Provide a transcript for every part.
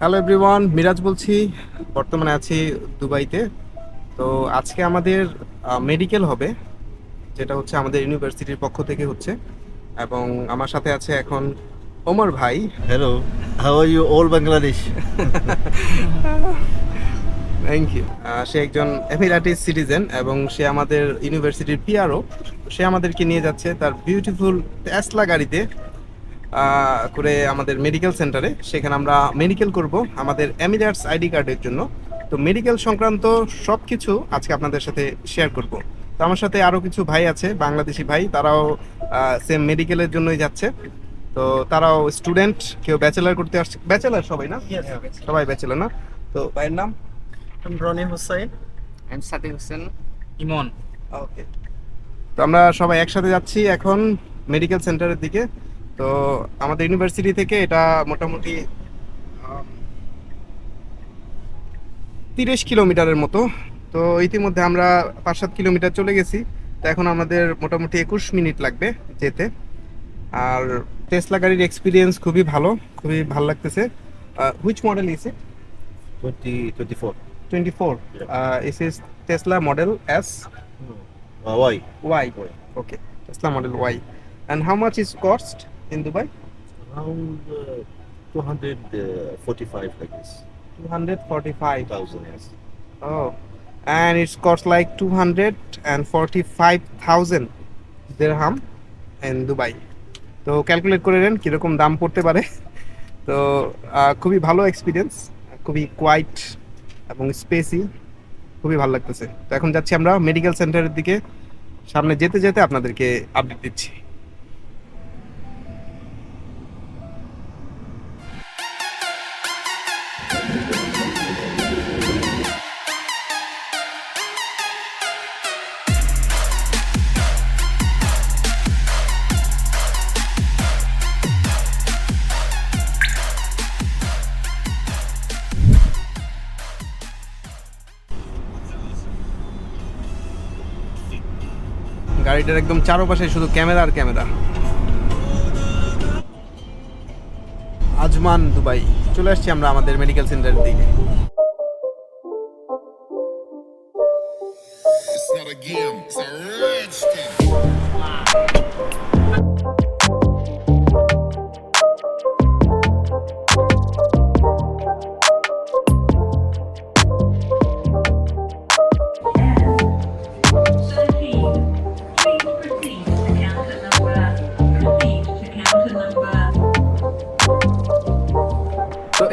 Hello everyone Miraj বলছি। বর্তমানে আছি দুবাইতে। তো আজকে আমাদের মেডিকেল হবে যেটা হচ্ছে আমাদের ইউনিভার্সিটির পক্ষ থেকে হচ্ছে। এবং আমার সাথে আছে এখন ওমর ভাই। Hello how are you all Bangladesh thank you সে একজন এমিরাটিস সিটিজেন এবং সে আমাদের ইউনিভার্সিটির পিআরও সে আমাদেরকে নিয়ে যাচ্ছে তার বিউটিফুল টেসলা গাড়িতে। করে আমাদের মেডিকেল সেন্টারে সেখানে আমরা মেডিকেল করব আমাদের এমিরাটস আইডি কার্ডের জন্য। তো মেডিকেল সংক্রান্ত সব কিছু আজকে আপনাদের সাথে শেয়ার করব। তো আমার সাথে আরও কিছু ভাই আছে বাংলাদেশি ভাই তারাও সেম মেডিকেলের জন্যই যাচ্ছে। তো তারাও স্টুডেন্ট কেউ ব্যাচেলার করতে আসছে। ব্যাচেলার সবাই না? সবাই ব্যাচেলার না? তো ভাইয়ের নাম? রনি হোসেন Hussein. Imon. ওকে তো আমরা সবাই একসাথে যাচ্ছি এখন মেডিকেল সেন্টারের দিকে। তো আমাদের ইউনিভার্সিটি থেকে এটা মোটামুটি তিরিশ কিলোমিটারের মতো। তো ইতিমধ্যে আমরা পাঁচ সাত কিলোমিটার চলে গেছি। তো এখন আমাদের মোটামুটি একুশ মিনিট লাগবে যেতে। আর টেসলা গাড়ির এক্সপিরিয়েন্স খুবই ভালো খুবই ভালো লাগতেছে। Which model is it 2024. Twenty four is is Tesla model S Y Y. Okay. Tesla Model Y. And how much is cost? In Dubai? Around uh, 245 like this. 245. 1000 yes. Oh. And it's cost like 245,000 dirham in Dubai. তো calculate করে নেন কীরকম দাম পড়তে পারে তো খুবই ভালো এক্সপিরিয়েন্স খুবই কোয়াইট এবং স্পেসি খুবই ভালো লাগতেছে তো এখন যাচ্ছি আমরা মেডিকেল সেন্টারের দিকে সামনে যেতে যেতে আপনাদেরকে আপডেট দিচ্ছি গাড়িটার একদম চারোপাশে শুধু ক্যামেরা আর ক্যামেরা আজমান দুবাই চলে আসছি আমরা আমাদের মেডিকেল সেন্টারের দিকে It's not a game, it's a rich.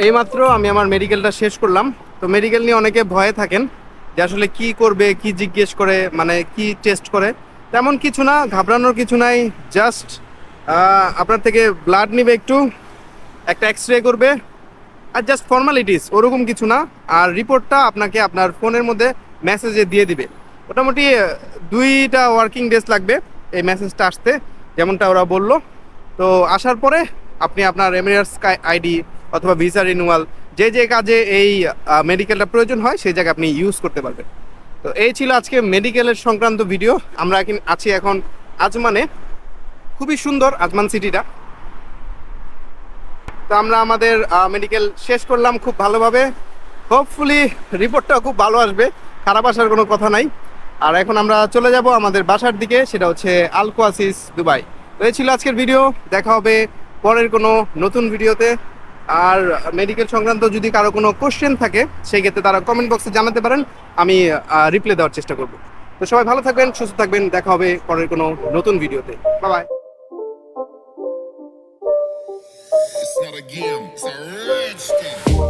এইমাত্র আমি আমার মেডিকেলটা শেষ করলাম। তো মেডিকেল নিয়ে অনেকে ভয়ে থাকেন যে আসলে কি করবে, কি জিজ্ঞেস করে মানে কি টেস্ট করে। তেমন কিছু না, ঘাবড়ানোর কিছু নাই জাস্ট আপনার থেকে ব্লাড নিবে একটু, একটা এক্স রে করবে, আর জাস্ট ফর্মালিটিস ওরকম কিছু না। আর রিপোর্টটা আপনাকে আপনার ফোনের মধ্যে মেসেজে দিয়ে দিবে। মোটামুটি দুইটা ওয়ার্কিং ডেজ লাগবে এই মেসেজটা আসতে, যেমনটা ওরা বলল। তো আসার পরে আপনি আপনার এমিরেটস আইডি অথবা ভিসা রিনুয়াল যে যে কাজে এই মেডিকেলটা প্রয়োজন হয়, সেই জায়গায় আপনি ইউজ করতে পারবেন। তো এই ছিল আজকে মেডিকেলের সংক্রান্ত ভিডিও আমরা আছি এখন আজমানে, খুবই সুন্দর আজমান সিটিটা তো আমরা আমাদের মেডিকেল শেষ করলাম খুব ভালোভাবে। হোপফুলি রিপোর্টটাও খুব ভালো আসবে। খারাপ আসার কোনো কথা নাই। আর এখন আমরা চলে যাব আমাদের বাসার দিকে, সেটা হচ্ছে আলকোয়াসিস দুবাই তো এই ছিল আজকের ভিডিও দেখা হবে পরের কোনো নতুন ভিডিওতে আর মেডিকেল সংক্রান্ত যদি কারও কোনো কোশ্চেন থাকে সেই ক্ষেত্রে তারা কমেন্ট বক্সে জানাতে পারেন আমি রিপ্লাই দেওয়ার চেষ্টা করব। তো সবাই ভালো থাকবেন সুস্থ থাকবেন দেখা হবে পরের কোনো নতুন ভিডিওতে bye It's not a game, it's a.